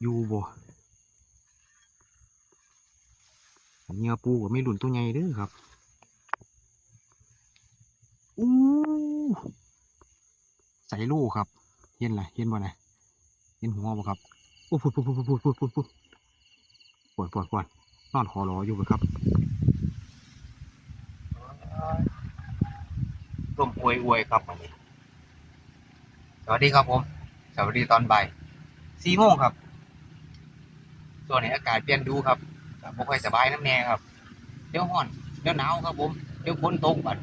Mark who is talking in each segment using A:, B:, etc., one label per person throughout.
A: อยู่บ่เหงื่อปูก็ไม่หลุนตัวใหญ่เด้อครับอู้ใส่ลูกครับ เห็นไรเห็นบ่นะเห็นหัวบ่ครับโอ้พูดพูดพูดพูดพูดพูดพูดปวดปวดปวดนอนคอรออยู่บ่ครับลมอวยอวยครับวันนี้สวัสดีครับผม สวัสดีตอนบ่ายสี่โมงครับ ตัวนี้อากาศเปลี่ยนดูครับบ่ค่อยสบายน้ำแน่ครับเดี๋ยวร้อนเดี๋ยวหนาวครับผมเดี๋ยวฝนตกบัด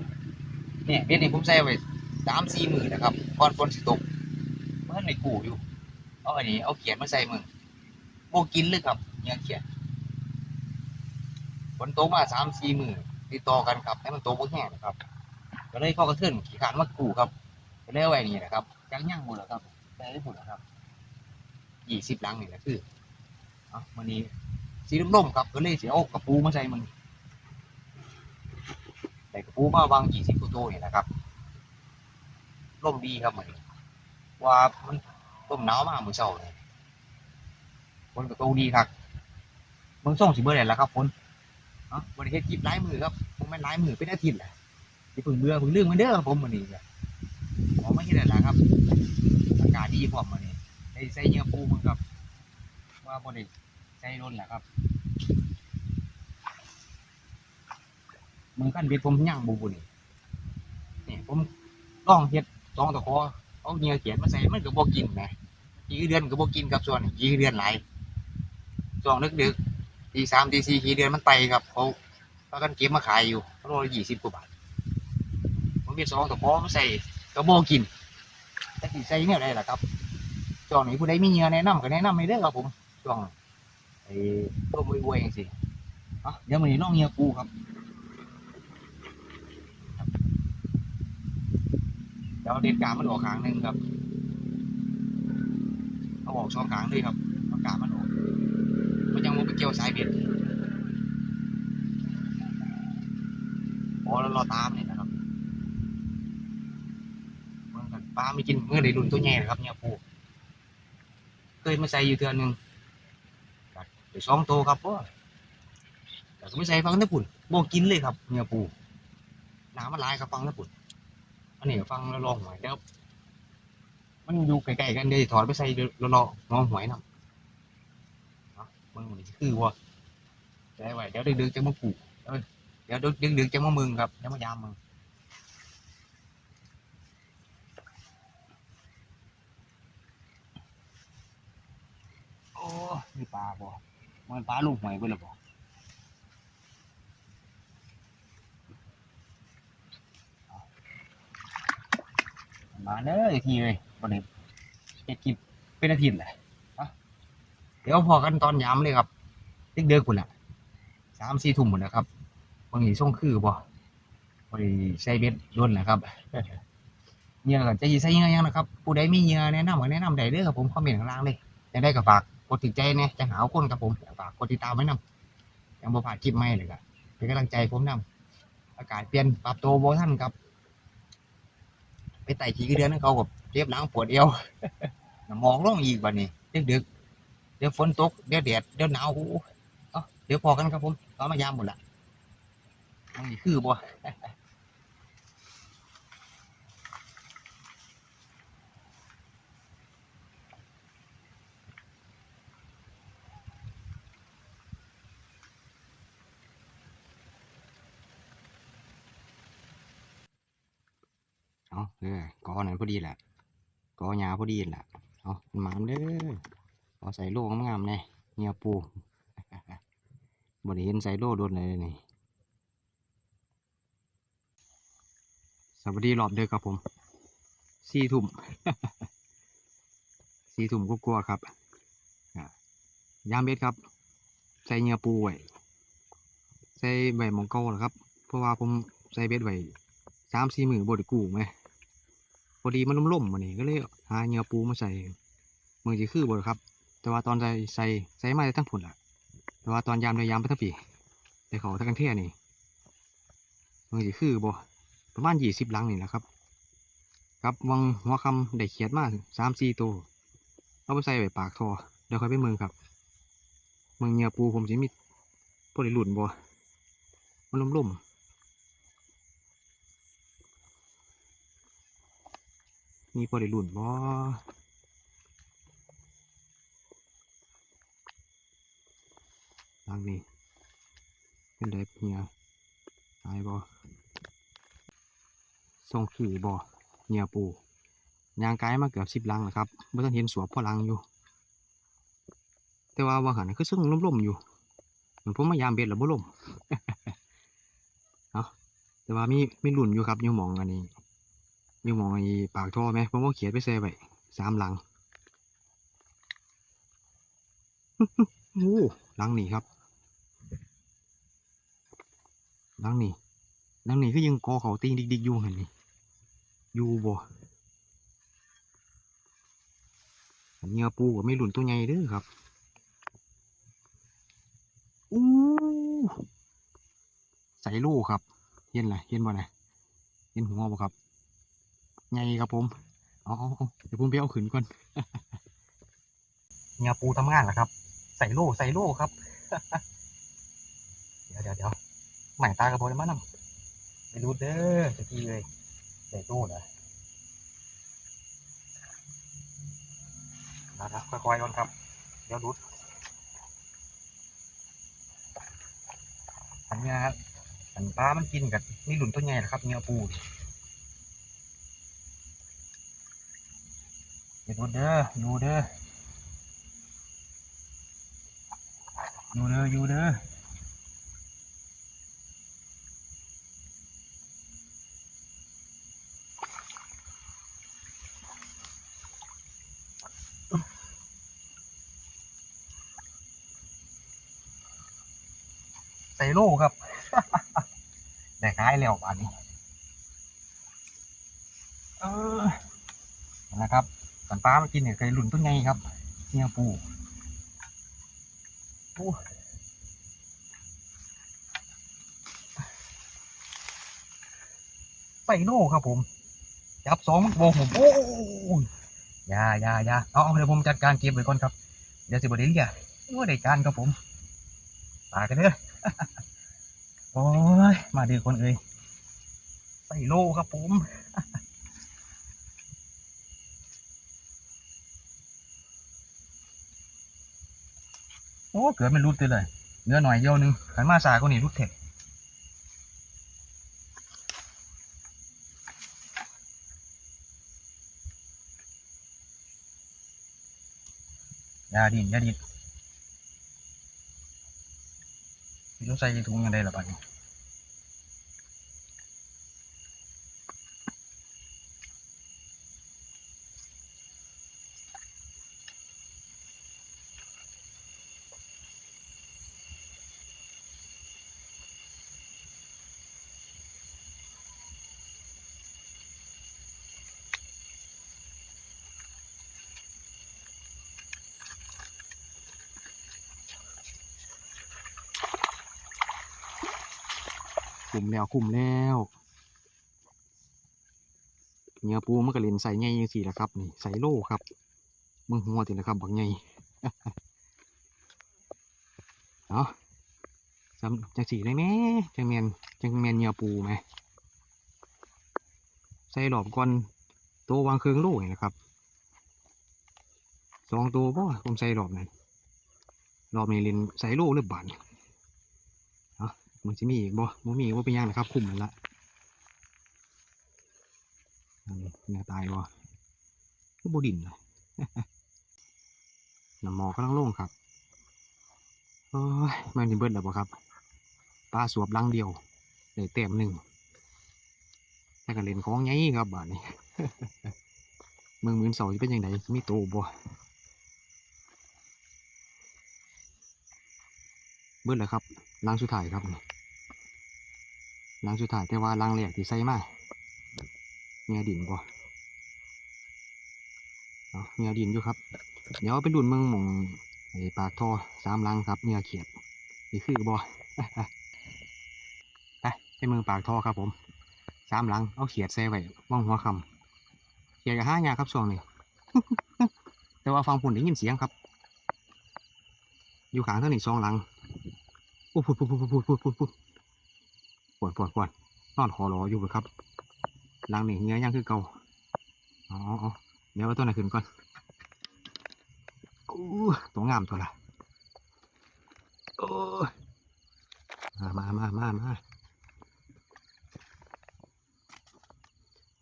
A: เนี่ยเบ็ดนี่ผมใส่ไว้สามสี่หมือนะครับก่อนฝนสิตกเมื่อในกู่อยู่เอาอันนี้เอาเขียนมาใส่มือโบกินเลยครับเนี่ยเขียนฝนตกมาสามสี่หมือติดต่อกันครับให้มันตกบ่แห้งนะครับ ก็เลยเข้ากระเทือนขี่ขานมากู่ครับก็เลยเอาไว้นี่นะครับจังย่างบุญแล้วครับได้ได้บุญแล้วครับยี่สิบลังนี่แหละคือ อะมันนี้สีร่มๆครับก็เลยเสียอากระปูมาใส่มันใส่กระปูมาวางยี่สิบตัวโตนี่ยนะครับร่มดีครับมันนี้ว่ามันร่มหนาวมากมือเช้านี่ฝนก็ตกดีครับเบิ่งส่งสิเบิ่ได้แล้วครับฝนเนาะบ่ได้เฮ็ดคลิปหลายมือครับผมแม่นหลายมือเป็นอาทิตย์แหละที่เพิ่งเบื่อเพิ่งเรื่องมันเด้อครับผมมันนี่ก็ขอไม่ใช่แหละครับ อากาศดีพร้อมมันนี่ได้ใส่เนื้อปูมันครับว่าบ่ได้ ใส่ล้นแหละครับมือกันเบ็ดผมย่างบูบุนี่นี่ผมลองเฮ็ดสองตะขอเอาเนื้อเขียนมาใส่มันก็บ่กินนะขี้เดือนก็บ่กินครับส่วนขี้เดือนไหลายช่วงดึกๆตีสามตีสี่ขี้เดือนมันไตครับเขาพากันเก็บมาขายอยู่โลละยี่สิบกว่าบาทผมมีสองตะขอมาใส่กระโบกินแต่ที่ใส่เนี่ยอะไรล่ะครับช่วงนี้ผู้ใดมีเงินแนะนำก็แนะนำให้เด้ครับผมช่วง อ้ร่มวยๆอย่างสิอะเดี๋ยวมันนี้น้องเงียปูครับเดี๋ยวเด็ดกามันออกขางหนึ่งครับเอาออกช่องขางเลยครับเอากามันออกมันยังมันไปเกี่ยวสายเบ็ดพอแล้วเราตามเนี่ยนะครับเมื่อกันปลาไม่กินเมื่อได้รุ่นตัวใหญ่นะครับเนี่ยปูเคยมาใส่อยู่เทือนหนึ่ง ไปสองโตครับพ่อแต่ก็ไม่ใส่ฟังตะปุ่นโบกินเลยครับเนี่ยปูน้ำมันลายกับฟังตะปุ่นอันนี้ฟังแล้วลองหวยแล้วมันอยู่ไกลๆกันเดี๋ยวถอดไปใส่แล้วรอมองหวยนำเนาะมันมันคือว่าใจไว้เดี๋ยวดึกๆจะมาปลูกเอ้ยเดี๋ยวดึกๆจะมามึงครับเดี๋ยวมายามมึงโอ้มีปลาบ่ มันปลาลูกหอยเบิ่นละบ่เอามาเด้ออีกทีเลยบ่ได้เฮ็ดกินเป็นอาทิตย์แหละเอาเดี๋ยวพอกันตอนยามเลยครับดึกเด้อพุ่นล่ะสามสี่ทุ่มพุ่นนะครับบางทีส่งคือบ่บ่ได้ใส่เบ็ดโดนแหละครับเหยื่อก็จะสิใส่เหยื่อหยังนะครับ ผู้ใดมีเหยื่อแนะนำก็แนะนำได้เด้อครับผมคอมเมนต์ข้างล่างเลยยังได้ก็ฝากก ดติดใจเนี่ยจะหาคนกับผมฝากกดติดตามไว้นำยังบ่ผ่านคลิปใหม่เลยก็เป็นกำลังใจผมนำอากาศเปลี่ยนปรับตัวบ่ทันครับไปไต่ขี้กระเดือนให้เขากับเจ็บหลังปวดเอวมองลงอีกบัดนี้ดึกๆเดี๋ยวฝนตกเดี๋ยวแดดเดี๋ยวหนาวโอ้โหเอ้าเดี๋ยวพอกันครับผมต่อมายามหมดละมันนี่คือบ่ เอาเออกอนั่นพอดีแหละกอหญ้าพอดีแหละเอามันหมานเด้อเอาใส่โล่งามๆแน่เงียปูบ่ได้เห็นใส่โล่โดนเลยนี่สวัสดีรอบเด้อครับผมสี่ทุ่มสี่ทุ่มก็กลัวๆครับยามเบ็ดครับ ใส่เงียปูไว้ใส่ใบมองเก่าแหลครับ เพราะว่าผมใส่เบ็ดไว้สามสี่มือบดกู้ไหม พอดีมันล่มๆมานี่ก็เลยหาเหงื่อปูมาใส่มือจะคือบดครับ แต่ว่าตอนใส่ใส่ใส่มาได้ทั้งผลละแต่ว่าตอนยามได้ยามไปทั้งปีแต่เขาทั้งกันเท่นี่มือจะคือบ่ประมาณยี่สิบลังนี่แหละครับ ครับวังหัวคำได้เขียดมาสามสี่ตัวเอาไปใส่ไว้ปากทอเดี๋ยวค่อยไปเมืองครับเมืองเหงียปูผมสิมีพวกได้หลุนบ่มันล่มๆ มีพอได้หลุนบ่ทางนี้เป็นไดเหียตายบ่ส่งขี่บ่เหงียปูยางกายมาเกือบสิบลังนะครับเมื่อท่านเห็นสวบพ่อลังอยู่ แต่ว่าว่าหันคือซึ่งล่มๆอยู่เหมือนผมมายามเบ็ดแล้วบ่ล่มเนาะแต่ว่ามีมีหลุนอยู่ครับอยู่มองอันนี้ ยู่หมองไอ้ปากท่อไหมผมก็เขียนไปแซ่ไว้สามหลังโอ้หลังนี่ครับหลังนี่หลังนี่ก็ยังกอเขาติงดิกๆอยู่หันนี่อยู่บ่อันเนี้ปูก็ไม่หลุนตัวใหญ่เด้อครับอู้ใส่ลูกครับ เห็นไรเห็นบ่นะเห็นหัวบ่ครับ ไงครับผมอาเอเดี๋ยวผมไปเอาขึ้นก่อนเงียปูทำงานเหรอครับ ใส่ลูกใส่ลูกครับ เดี๋ยวเดี๋ยวเดี๋ยวใหม่ตากระโปรงมานำไปดูเด้อสักทีเลยใส่ตู้เหรอนะครับค่อยๆก่อนครับ เดี๋ยวดูดอันเนี้ยครับอันปลามันกินกับนี่หลุนตัวใหญ่นะครับเนื้อปู นี่เดี๋ยวดูเด้อดูเด้อดูเด้อดูเด้อใส่โลครับได้ขายแล้วอันนี้ เออนะครับ สันปลามากินเนี่ยเคยหลุนต้นไงครับเนี่ยปูปูใส่โน่ครับผมจับสองโบผมโอ้ยยายายาเอาเดี๋ยวผมจัดการเก็บไว้ก่อนครับเดี๋ยวสิบไดีเรียโอ้ยได้การครับผมตากันเด้อโอ้ยมาดีคนเอ้ยใส่โลครับผม โอ้เกิดมันรุดไปเลยเนื้อหน่อยเดียวนึงขันมาสาก็นี่รุดเถ็ดยาดินยาดินพี่ต้องใส่ถุงยังไงล่ะบัดนี้ คุมแล้วคุมแล้วเนื้อปูมันก็เล่นใส่ใหญ่ยังสี่ละครับนี่ใส่โล่ครับมึงหัวติละครับบักใหญ่เนาะจำจังสีได้ไหมจังแมนจังแมนเนื้อปูไหมใส่หลอบก่อนตัววางเครื่องโล่นี่นะครับสองตัวป่ะผมใส่หลอบนั่นรอบนี้เล่นใส่โล่หรือบาน มันจะมีอีกบ่บ่มีบ่เป็นยังนะครับ คุมมันละอันนี้เนื้อตายบ่ก็บ่ดินเลยน้ำหมอกำลังโล่งครับโอ้ยมันจะเบิดแล้วบ่ครับปลาสวบลังเดียวได้เต็มหนึ่งแต่กันเล่นของไงครับบาดนี้เมืองมืนเสาจะเป็นยังไงมีโตบ่เบิดแล้วครับ ลังสุดท้ายครับนี่หลังสุดท้ายแต่ว่าหลังแรกที่ใส่มาเมียดินบ่เอาเมียดินอยู่ครับ เดี๋ยวไปดุนเมืองหมองไอ้ปากท่อสามลังครับเมียเขียดนี่คือบ่ไปไปเมืองปากท่อครับผมสามลังเอาเขียดใส่ไว้ว่องหัวคำเขียดกับห้ายาครับช่วงนี้แต่ว่าฟังผุ่นได้ยินเสียงครับ อยู่ขางทานี้สองหลัง โอ้พูดพูดพูดพูดพูดพูดพูดปวดปวดปวดนอนคอรออยู่เลยครับลังนี่เงี้ยยังคือเก่าอ๋อเดี๋ยวเอาตัวไหนขึ้นก่อนอู้ตัวงามตัวละโอ้มามามามามา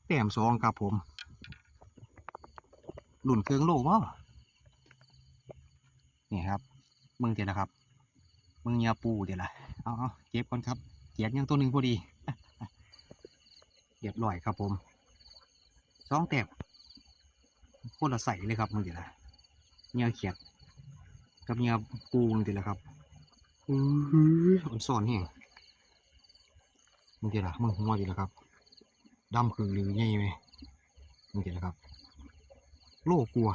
A: แต้มสองครับผมหลุนเครื่องโลวะนี่ครับมึงเดี๋ยวนะครับ มึงยาปูเดี๋ยวละเอาเอาเก็บก่อนครับเกียดยังตัวหนึ่งพอดีเรียบร้อยครับผมสองแต้มโคตรละใสเลยครับมึงเดี๋ยวละเงียเขียดกับเงียปูมึงเดี๋ยวละครับอือมันซ่อนแห้งมึงเดี๋ยวละมึงหัวเดี๋ยวละครับดำคือหรือไงไหมมึงเดี๋ยวละครับ โลกลัว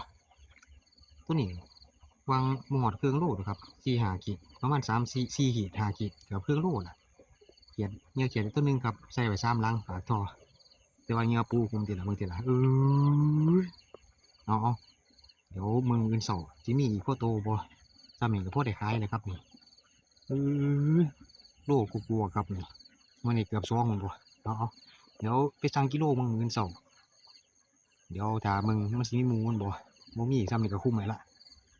A: ตัวนี้ วางหมอดเครื่องโลดครับสี่หาขีดประมาณสามสี่สี่ขีดหาขีดกับเครื่องโลดอะเขียนเงี้ยเขียนตัวหนึงครับใส่ไว้ซ้ำลังปากท่อแต่ว่าเงี้ยปูคุมตีละมึงตีละเออเอาเอาเดี๋ยวมึงเงินสอจิมีอีกพ่อโตบ่สามีกับพ่อได้ขายเลยครับนี่เออโลกูกลัวครับนี่มันนี่เกือบสองมันบ่เอาเอาเดี๋ยวไปสั่งกิโลมึงเงินสอเดี๋ยวถ้ามึงมันสิมีมูมันบ่บ่มีซ้ำนี่ก็คุ้มไหมละ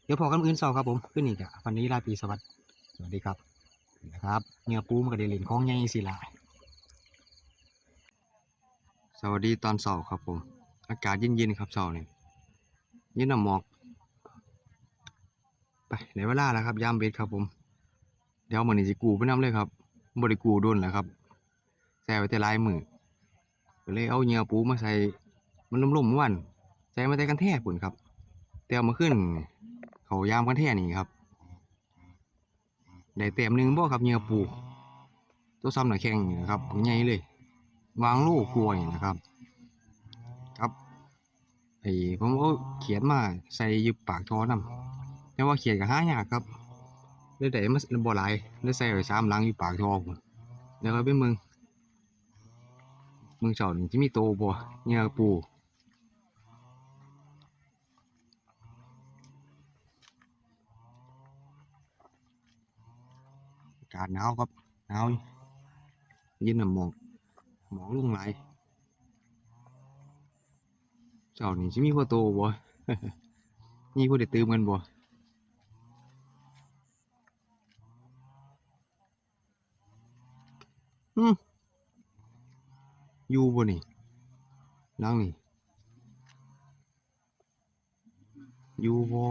A: เดี๋ยวพอกันมื้ออื่นเสาร์ครับผมขึ้นอีกอะวันนี้ราตรีสวัสดิ์สวัสดีครับนะครับเนื้อปูมันก็ได้เหรียญของใหญ่สิละสวัสดีตอนเสาร์ครับผม อากาศเย็นๆครับเสาร์นี่เย็นน้ำหมอก ไปในเวลาแล้วครับ ยามเบ็ดครับผม เดี๋ยวมันนี่สิกูไปน้ำเลยครับบริกูโดนแหล้วครับใส่ไว้แต่ลายมือก็เลยเอาเนื้อปูมาใส่มันลุ่มๆวันใส่มาแต่กันแท้ปุ่นครับแต่เอามาขึ้น เขายามกันแท่นี่ครับ ได้เต็มหนึ่งบ่ครับเหงื่อปู ตัวซ้ำหน่อยแข้งนี่นะครับผมใหญ่เลย วางลูกกลัวนี่นะครับ ครับไอ้ผมเอาเขียนมาใส่ยึบปากท้อนำแต่ว่าเขียนกับห้ายากครับเลยได้มาบ่หลายเลยใส่ไว้สามลังอยู่ปากท้อผมแล้วก็เป็นมึงมึงเจ้านี่จะมีโตบ่เหงื่อปูากาศหนาวครับหนาวเย็นน่ะหมอกหมอกลงไหลยเจ้านี่จะมีพ่อโตบ่นี่พ่อได้ตื่มกันบ่อยู่บ่นี่นั่งนี่อยู่บ่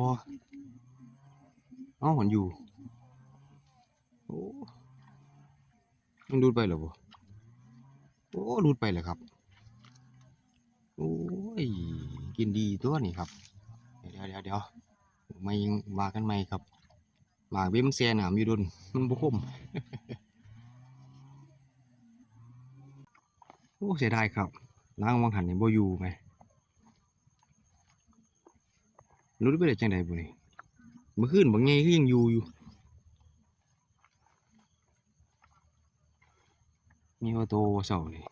A: เอ้ามันอยู่ อ้มันรูดไปเหรอบ่โอ้รูดไปเลยครับ โอ้ย กินดีตัวนี่ครับ เดี๋ยวเดี๋ยวเดี๋ยวไม่ยังว่ากันไหมครับหมากเบี้ยมันแซ่หนามอยู่ดุนมันบุคมโอ้เสียดายครับล้างวังหันนี่บ่อยู่ไหมรู้ไปได้จังใดบ่นี่เมื่อคืนบางไงคือยังอยู่อยู่ มีว่าโตว่าเสาเลย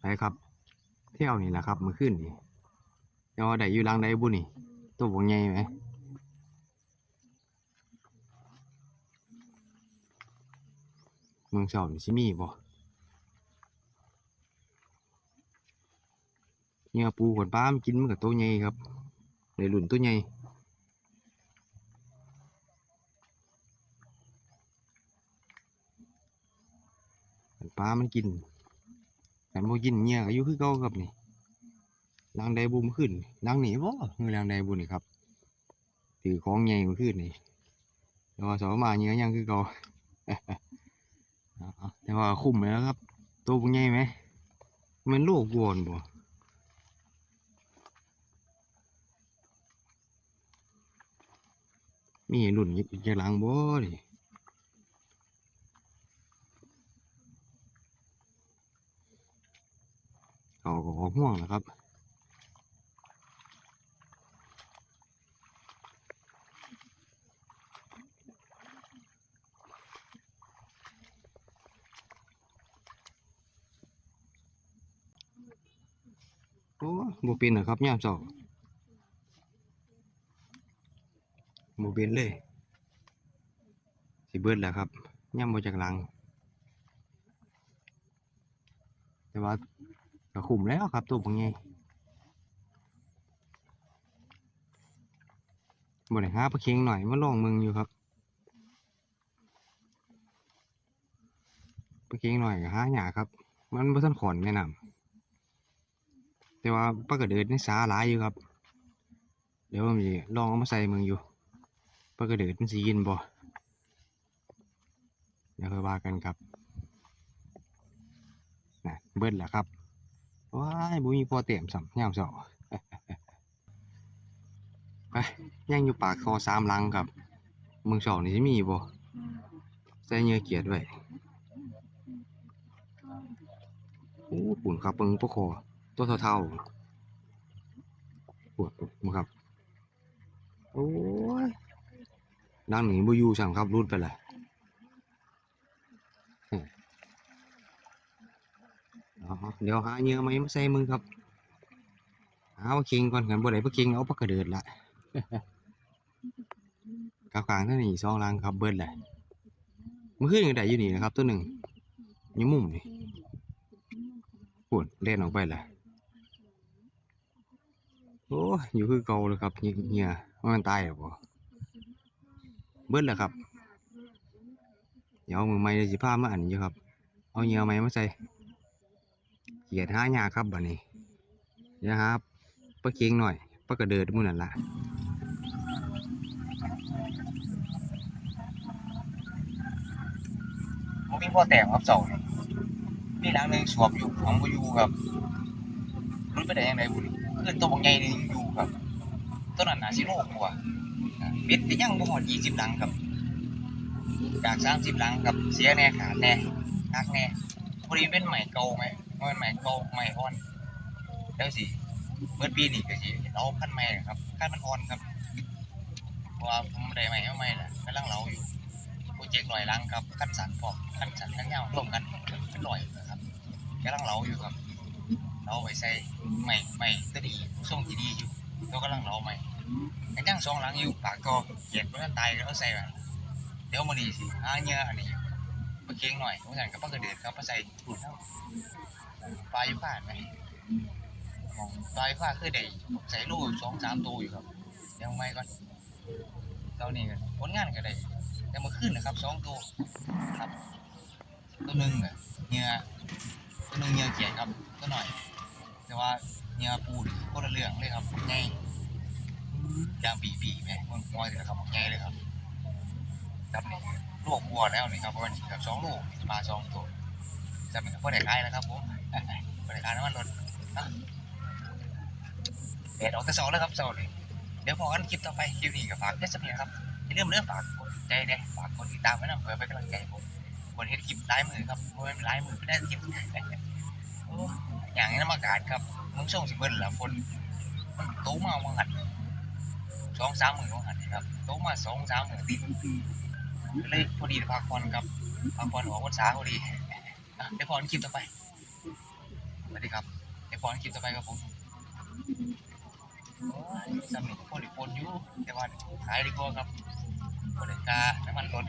A: ไปครับ เที่ยวนี่แหละครับมื่อคืนนี่เดี๋ยวได้อยู่ลังใดบุนี่ ตัวบงใหญ่ไหมเมืองเสานี่สิมีบ่เนี่ยปูขนปลามกินมันกับตัวใหญ่ครับในหลุนตัวใหญ่ ปลามันกินแต่บ่กินเงี้ยก็อยู่คือเก่าครับนี่ล้างใดบุมขึ้นล้างหนีบ่เงือล้างใดบุนี่ครับถือของใหญ่กว่าขึ้นนี่แต่ว่าสอมาเงี้ยยังคือเก่าเอาๆแต่ว่าคุ้มแล้วครับ ตัวบุใหญ่ไหมมันโลกวอนบ่มีให้รุ่นอีกจะล้างบ่นี่ เขาก็ออกห่วงนะครับโอ้บ่เป็นนะครับยามเช้าบ่เป็นเลย สิเบิดแล้วครับย่ำบ่จากหลัง แต่ว่า ก็คุ้มแล้วครับตัวบ่ใหญ่บ่ได้หาปลาเค็งหน่อยมาลองมืองอยู่ครับปลาเค็งหน่อยก็หายาครับ มันบ่ทันขอนแม่น้ำแต่ว่าปลากระเดิดนี่สาหลายอยู่ครับ เดี๋ยวผมสิลองเอามาใส่มืองอยู่ปลากระเดิดมันสิกินบ่เดี๋ยวค่อยว่ากันครับนะเบิดแหละครับ ว้ายบุมีพอเต็มสัมยามเสาไปย่างอยู่ปากคอสามลังครับมืองสองนี่จะมีบ่ใส่เนื้อเกียดไว้โอ้ปุ่นครับเปิงปะคอตัวเท่าๆปวดมั้งครับ โอ้ยดังหนีบุยูสั่งครับรุดไปเลย อ๋อ เดี๋ยวหาเหยื่อไหมามาใส่มึงครับหาปลาเค็งก่อนกันบ่ได้ปลาเค็งเอาปลากระเดิดละกาวกลางท่านี้สองลังครับเบิดแหละเมื่อคืนยังได้อยู่นี่นะครับ ตัวหนึ่งอยู่มุมนี่ปวดเล่นออกไปแหละโอ้ยอยู่คือเก่าเลยครับเหยื่อว่ามันตายหรอบ่เบิดแล้วครับ เดี๋ยวเอามือไม้สิพามาอันนี้ครับ เอาเหยื่อไม้มาใส่ เกียดหายาครับบัดนี้เดี๋ยวครับปลาเค็งหน่อยปลากระเดิดมู่นั่นละมันมีพ่อแตกครับเสามีหลังหนึ่งสวบอยู่ของบ่อยู่ครับรู้ไปได้ยังไงบุญขึ้นตัวบางใหญ่นี่ยังอยู่ครับต้นนั้นน่ะสิโลกกว่าปิดแต่ยังบ่ฮอด20หลังครับจาก30หลังครับเสียแน่ขาดแน่หักแน่พอดีเป็นใหม่เก่าไหม เป็นใหม่เก่าใหม่อ่อนแล้วสิเมื่อปีนี้ก็สิเราขั้นใหม่ครับขั้นมันอ่อนครับว่าผมได้ใหม่เอาใหม่ละกำลังเราอยู่โปรเจกต์ลอยลังครับขั้นสันพร้อมขั้นสันขั้นเงาร่วมกันเป็นลอยนะครับกำลังเราอยู่ครับ เราไปใส่ใหม่ใหม่ก็ดีทรงที่ดีอยู่เรากำลังเราใหม่ยังย่างสองหลังอยู่ปากก็เกลียดเพื่อนตายแล้วใส่เดี๋ยวมันนี้สิหาเนื้ออันนี้มาเก่งหน่อยผมสั่งกับปลากระเดือดครับมาใส่ถุนเท่า ปลายู่ผ่าไหมของปลายู่ผ่านคือได้ใส่ลูกสองสามตัวอยู่ครับเดี๋ยวไม่ก่อนตอนนี้ก็ผลงานก็ได้แต่มาขึ้นนะครับสองตัวครับ ตัวหนึ่งเนื้อตัวหนึ่งเนื้อเกียครับตัวหน่อย แต่ว่าเนื้อปูนี่คนละเรื่องเลยครับไงย่างปีปีๆไหมมันงอยเลยครับไงเลยครับครับนี่ลูกวัวแล้วนี่ครับประมาณเกือบสองลูกมาสองตัวจะเป็นพ่อเด็กขายนะครับผม พ่อเด็กายน้ำมันรถนเดดออกแต่สองแล้วครับสองเลยเดี๋ยวพอกันคลิปต่อไปคลิปนี้ก็ฝากแค่สักนิดครับอย่าลืมเรื่องฝากกดใจเด้ฝากกดติดตามไว้นะเพื่อเป็นกำลังใจให้ผมคนเฮ็ดคลิปไลายมือครับเพราะเป็นไลายมือไม่ได้คลิปอย่างนี้น้ำอากาศครับมึงส่งสิเบิ้ลละฝนมันโตมาวังหันสองสามหมื่นวังหันครับโตมาสองสามหมื่นติดเลยพอดีพักผ่อนครับพักผ่อนหัววันษาพอดีเดี๋ยวพอนคลิปต่อไป สวัสดีครับเดี๋ยวพอนคลิปต่อไปครับผมโอ้ยสำนึกพอดีปนอยู่แต่ว่าขายดีกว่าครับบริการน้ำมันรถ